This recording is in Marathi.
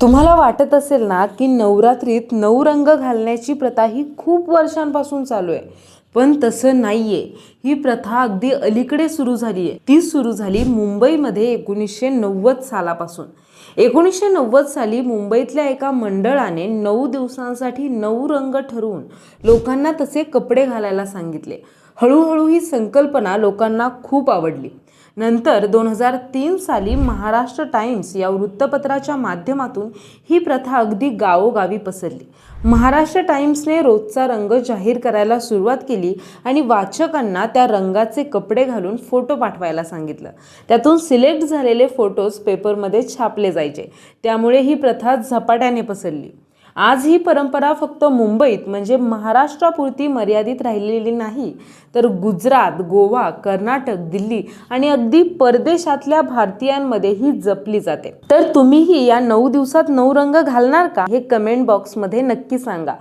तुम्हाला वाटत असेल ना की नवरात्रीत नऊ रंग घालण्याची प्रथा ही खूप वर्षांपासून चालू आहे. पण तसं नाहीये. ही प्रथा अगदी अलीकडे सुरू झाली आहे ती सुरू झाली मुंबईमध्ये एकोणीसशे नव्वद सालापासून. एकोणीसशे नव्वद साली मुंबईतल्या एका मंडळाने नऊ दिवसांसाठी नऊ रंग ठरवून लोकांना तसे कपडे घालायला सांगितले. हळूहळू ही संकल्पना लोकांना खूप आवडली. नंतर दोन हजार तीन साली महाराष्ट्र टाइम्स या वृत्तपत्राच्या माध्यमातून ही प्रथा अगदी गावोगावी पसरली. महाराष्ट्र टाइम्सने रोजचा रंग जाहीर करायला सुरुवात केली आणि वाचकांना त्या रंगाचे कपडे घालून फोटो पाठवायला सांगितलं. त्यातून सिलेक्ट झालेले फोटोज पेपरमध्ये छापले जायचे. त्यामुळे ही प्रथा झपाट्याने पसरली. आज ही परंपरा फक्त मुंबईत म्हणजे महाराष्ट्रापुरती मर्यादित राहिलेली नाही. तर गुजरात गोवा कर्नाटक दिल्ली आणि अगदी परदेशातल्या भारतीयांमध्ये ही जपली जाते. तर तुम्हीही या नऊ दिवसात नऊ रंग घालणार का? हे कमेंट बॉक्समध्ये नक्की सांगा.